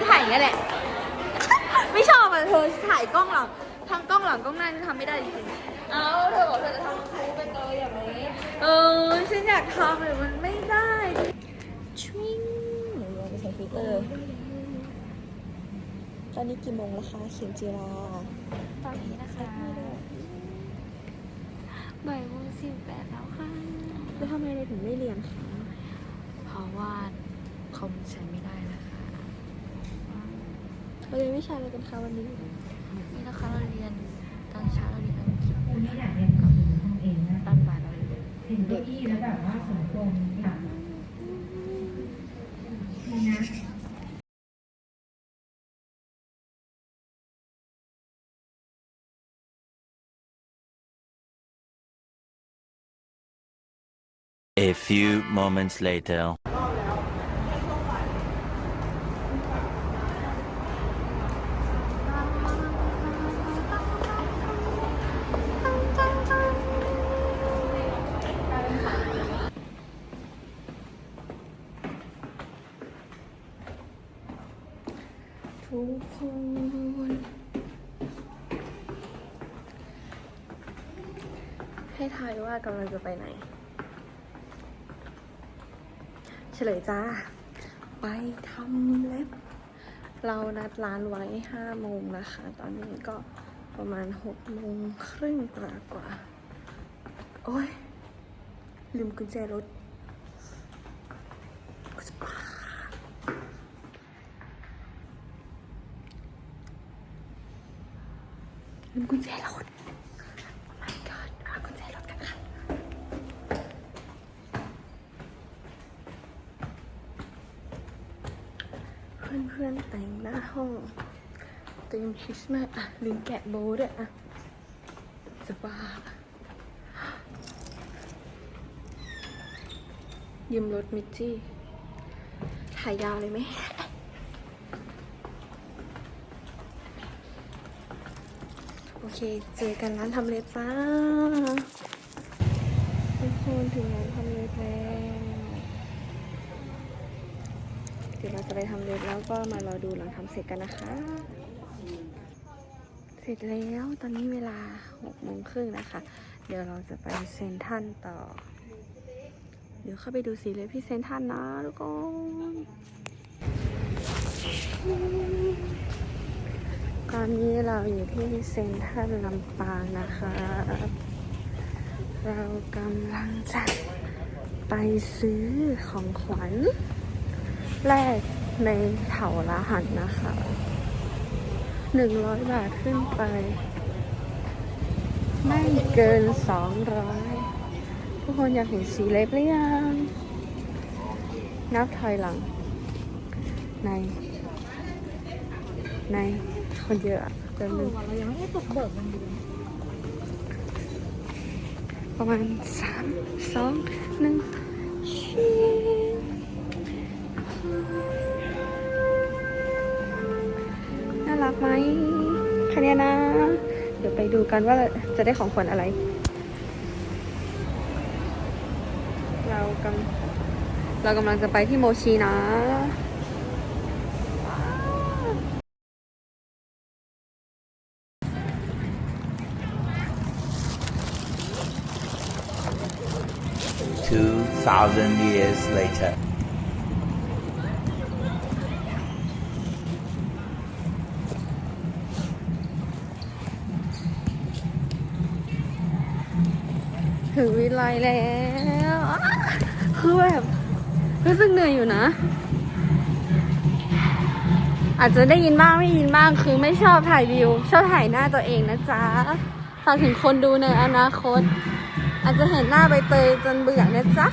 ก็ถ่ายอย่างเงี้ยแหละ ไม่ชอบอะเธอถ่ายกล้องหลังทั้งกล้องหลังกล้องหน้าฉันทำไม่ได้จริงๆเอาเธอบอกเธอจะทำคูเป็นเตยอย่างนี้ เออฉันอยากทำแต่มันไม่ได้ชิงเดี๋ยวเราไปใส่ฟิลเตอร์ ตอนนี้กี่โมงแล้วคะเขียนจีราตอนนี้นะคะบ่ายโมงสิบแปดแล้วค่ะ แล้วทำไมเราถึงไม่เรียนคะ เพราะว่าคอมใช้ไม่ได้นะคะ เราเรียนวิชาอะไรกันคะวันนี้ นี่นะคะเราเรียนตอนเช้าเราเรียนอังกฤษคุณไม่อยากเรียนกับทำเองนะตอนบ่ายเราเรียนถึงเก้าอี้แล้วแบบว่าสมทรงค่ะนี่นะ A few moments later. ทุกคนให้ทายว่ากำลังจะไปไหน เฉลยจ้า ไปทำเล็บ เรานัดร้านไว้ห้าโมงนะคะ ตอนนี้ก็ประมาณหกโมงครึ่งกว่ากว่า โอ้ย ลืมกุญแจรถ ลืมกุญแจรถ Oh my god เอากุญแจรถกันค่ะ เพื่อนเพื่อนๆแต่งหน้าห้องเตรียมคริสต์มาสอะลืมแกะโบว์ด้วยอะจะบ้ายืมรถมิจจี้ถ่ายยาวเลยไหม โอเค เจอกันร้านทำเล็บจ้าทุกคนถึงร้านทำเล็บแล้วเดี๋ยวเราจะไปทำเล็บแล้วก็มารอดูหลังทำเสร็จกันนะคะ เสร็จแล้วตอนนี้เวลาหกโมงครึ่งนะคะ เดี๋ยวเราจะไปเซนทันต่อ เดี๋ยวเข้าไปดูสีเล็บที่เซนทันนะทุกคน ตอนนี้เราอยู่ที่เซ็นทรัลลำปางนะคะ เรากำลังจะไปซื้อของขวัญ แรกในเถาละหันนะคะหนึ่งร้อยบาทขึ้นไป ไม่เกินสองร้อยทุกคนอยากเห็นสีเล็บหรือยังนับถอยหลัง ใน ใน คนเยอะเต็มเลยเรายังไม่ได้ตกเบิกมันดีประมาณสามสองหนึ่งชิน่ารักไหมค่เนี้ยนะ เดี๋ยวไปดูกันว่าจะได้ของขวัญอะไร เรากำเรากำลังจะไปที่โมชีนะ Two thousand years later. ถึงวิไลแล้ว คือแบบรู้สึกเหนื่อยอยู่นะ อาจจะได้ยินบ้างไม่ยินบ้างคือไม่ชอบถ่ายวิว ชอบถ่ายหน้าตัวเองนะจ๊ะฝากถึงคนดูในอนาคต อาจจะเห็นหน้าใบเตยจนเบื่อนะจ๊ะ